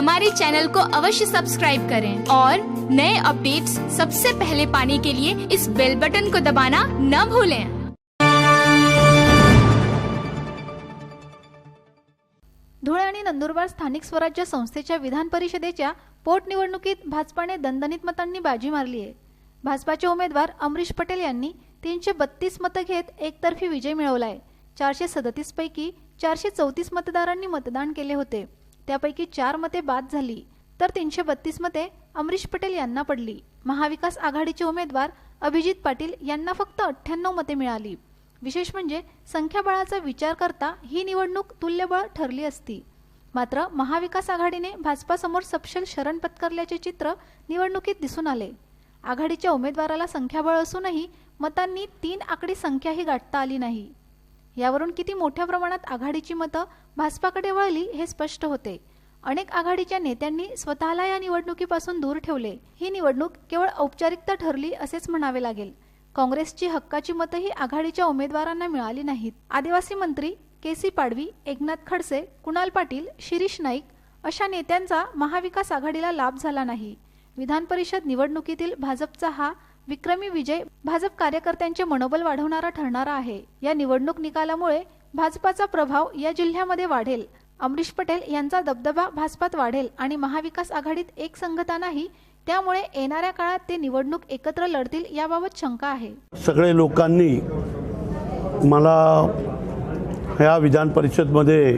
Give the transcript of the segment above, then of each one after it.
हमारे चैनल को अवश्य सब्सक्राइब करें और नए अपडेट्स सबसे पहले पाने के लिए इस बेल बटन को दबाना न भूलें। धुळे आणि नंदुरबार स्थानिक स्वराज्य संस्थेच्या विधान परिषदेच्या पोटनिवडणुकीत भाजपाने दणदणीत मतांनी बाजी मारली आहे. भाजपाचे उमेदवार अमरीश पटेल यांनी तीनशे बत्तीस मतं घेत एकतर्फी विजय मिळवलाय. चारशे सदतीस पैकी चारशे चौतीस मतदारांनी मतदान केले होते. त्यापैकी चार मते बाद झाली. तर तीनशे बत्तीस मते अमरीश पटेल यांना पडली. महाविकास आघाडीचे उमेदवार अभिजित पाटील यांना फक्त अठ्ठ्याण्णव मते मिळाली. विशेष म्हणजे संख्याबळाचा विचार करता ही निवडणूक तुल्यबळ ठरली असती. मात्र महाविकास आघाडीने भाजपासमोर सपशेल शरण पत्करल्याचे चित्र निवडणुकीत दिसून आले. आघाडीच्या उमेदवाराला संख्याबळ असूनही मतांनी तीन आकडी संख्याही गाठता आली नाही. यावरून किती मोठ्या प्रमाणात आघाडीची मतं भाजपाकडे वळली हे स्पष्ट होते. अनेक आघाडीच्या नेत्यांनी स्वतःला या निवडणुकीपासून दूर ठेवले. ही निवडणूक केवळ औपचारिकता ठरली असेच म्हणावे लागेल. काँग्रेसची हक्काची मतंही आघाडीच्या उमेदवारांना मिळाली नाहीत. आदिवासी मंत्री के सी पाडवी एकनाथ खडसे कुणाल पाटील शिरीष नाईक अशा नेत्यांचा महाविकास आघाडीला लाभ झाला नाही. विधान परिषद निवडणुकीतील भाजपचा हा विक्रमी विजय भाजप कार्यकर्त्यांचे मनोबल वाढवणारा ठरणारा आहे. या निवडणूक निकालामुळे भाजपाचा प्रभाव या जिल्ह्यामध्ये वाढेल. अमरीश पटेल यांचा दबदबा भाजपात वाढेल आणि महाविकास आघाडीत एक संघता नाही त्यामुळे येणाऱ्या काळात ते निवडणूक एकत्र लढतील याबाबत शंका आहे. सगळे लोकांनी मला ह्या विधान परिषदमध्ये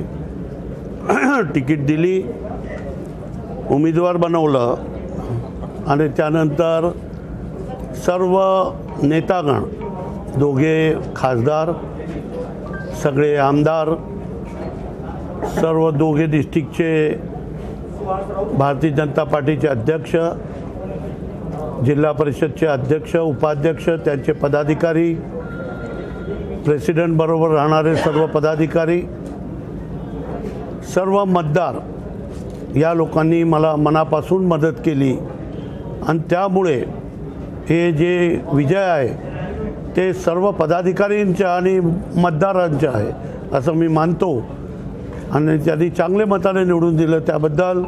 तिकीट दिली उमेदवार बनवलं आणि त्यानंतर सर्व नेतागण दोघे खासदार सगळे आमदार सर्व दोघे डिस्ट्रिक्टचे भारतीय जनता पार्टीचे अध्यक्ष जिल्हा परिषदचे अध्यक्ष उपाध्यक्ष त्यांचे पदाधिकारी प्रेसिडेंटबरोबर राहणारे सर्व पदाधिकारी सर्व मतदार या लोकांनी मला मनापासून मदत केली. आणि त्यामुळे हे जे विजय आहे ते सर्व पदाधिकारींच्या आणि मतदारांचे आहे असं मी मानतो. आणि त्यांनी चांगले मताने निवडून दिलं त्याबद्दल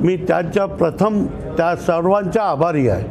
मी त्यांच्या प्रथम त्या सर्वांच्या आभारी आहे.